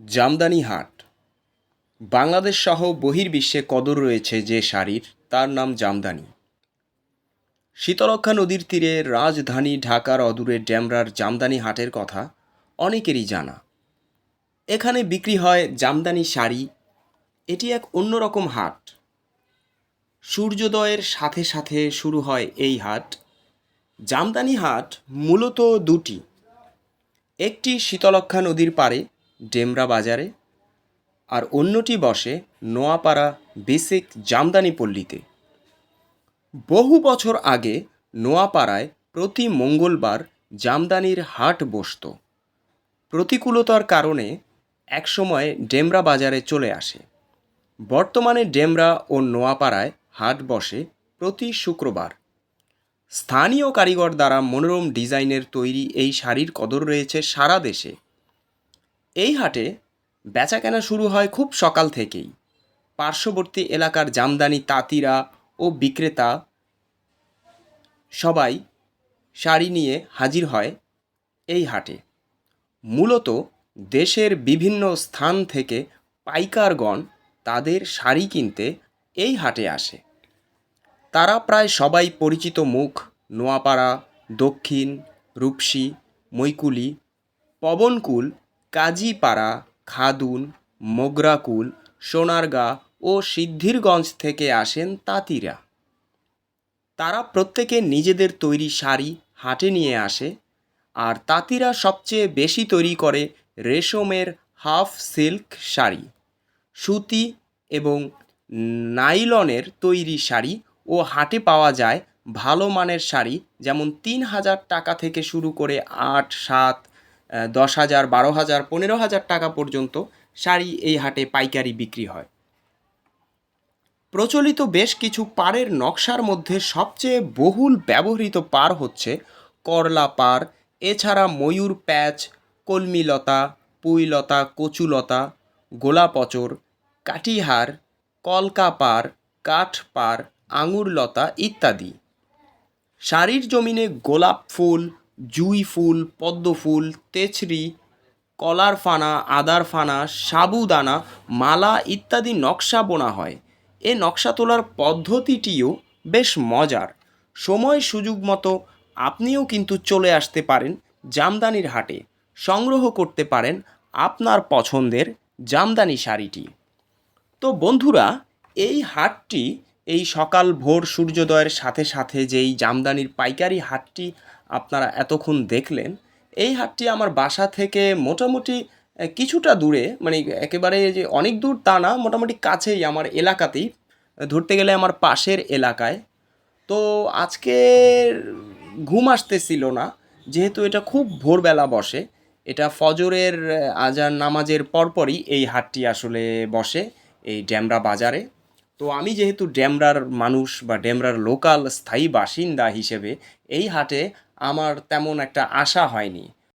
জামদানি হাট। বাংলাদেশ সহ বহির্বিশ্বে কদর রয়েছে যে শাড়ির, তার নাম জামদানি। শীতলক্ষা নদীর তীরে রাজধানী ঢাকার অদূরে ড্যামরার জামদানি হাটের কথা অনেকেরই জানা। এখানে বিক্রি হয় জামদানি শাড়ি, এটি এক অন্যরকম হাট। সূর্যোদয়ের সাথে সাথে শুরু হয় এই হাট। জামদানি হাট মূলত দুটি, একটি শীতলক্ষ্যা নদীর পাড়ে ডেমরা বাজারে আর অন্যটি বসে নোয়াপাড়া বেসিক জামদানি পল্লীতে। বহু বছর আগে নোয়াপাড়ায় প্রতি মঙ্গলবার জামদানির হাট বসত। প্রতিকূলতার কারণে একসময় ডেমরা বাজারে চলে আসে। বর্তমানে ডেমরা ও নোয়াপাড়ায় হাট বসে প্রতি শুক্রবার। স্থানীয় কারিগর দ্বারা মনোরম ডিজাইনের তৈরি এই শাড়ির কদর রয়েছে সারা দেশে। এই হাটে বেচাকেনা শুরু হয় খুব সকাল থেকেই। পার্শ্ববর্তী এলাকার জামদানি তাঁতিরা ও বিক্রেতা সবাই শাড়ি নিয়ে হাজির হয় এই হাটে। মূলত দেশের বিভিন্ন স্থান থেকে পাইকারগণ তাদের শাড়ি কিনতে এই হাটে আসে। তারা প্রায় সবাই পরিচিত মুখ, নোয়াপাড়া, দক্ষিণ, রূপসী, মৈকুলি, পবনকুল কাজীপাড়া, খাদুন, মোগরাকুল, সোনারগাঁ ও সিদ্ধিরগঞ্জ থেকে আসেন তাঁতিরা। তারা প্রত্যেকে নিজেদের তৈরি শাড়ি হাটে নিয়ে আসে আর তাঁতিরা সবচেয়ে বেশি তৈরি করে রেশমের হাফ সিল্ক শাড়ি, সুতি এবং নাইলনের তৈরি শাড়ি ও হাটে পাওয়া যায় ভালো মানের শাড়ি যেমন তিন হাজার টাকা থেকে শুরু করে আট, সাত দশ হাজার, বারো হাজার, পনেরো হাজার টাকা পর্যন্ত শাড়ি এই হাটে পাইকারি বিক্রি হয়। প্রচলিত বেশ কিছু পাড়ের নকশার মধ্যে সবচেয়ে বহুল ব্যবহৃত পার হচ্ছে করলা পার এছাড়া ময়ূর প্যাচ কলমিলতা পুইলতা কচুলতা গোলাপচর কাটিহার কাঠ পার আঙুর লতা ইত্যাদি। শাড়ির জমিনে গোলাপ ফুল জুই ফুল, পদ্ম ফুল, তেছরি, কলার ফানা, আদার ফানা, সাবুদানা, মালা ইত্যাদি নকশা বোনা হয়। এ নকশা তোলার পদ্ধতিটিও বেশ মজার। সময় সুযোগ মতো আপনিও কিন্তু চলে আসতে পারেন জামদানির হাটে। সংগ্রহ করতে পারেন আপনার পছন্দের জামদানি শাড়িটি। তো বন্ধুরা, এই হাটটি এই সকাল ভোর সূর্যোদয়ের সাথে সাথে যেই জামদানির পাইকারি হাটটি আপনারা এতক্ষণ দেখলেন, এই হাটটি আমার বাসা থেকে মোটামুটি কিছুটা দূরে মানে একেবারে যে অনেক দূর তা না, মোটামুটি কাছেই আমার এলাকাতেই ধরতে গেলে আমার পাশের এলাকায়। তো আজকে ঘুম আসতেছিল না, যেহেতু এটা খুব ভোরবেলা বসে, এটা ফজরের আজান নামাজের পরপরই এই হাটটি আসলে বসে, এই ড্যামরা বাজারে। তো আমি যেহেতু ড্যামরার মানুষ বা ড্যামরার লোকাল স্থায়ী বাসিন্দা হিসেবে, এই হাটে আমার তেমন একটা আশা হয়নি।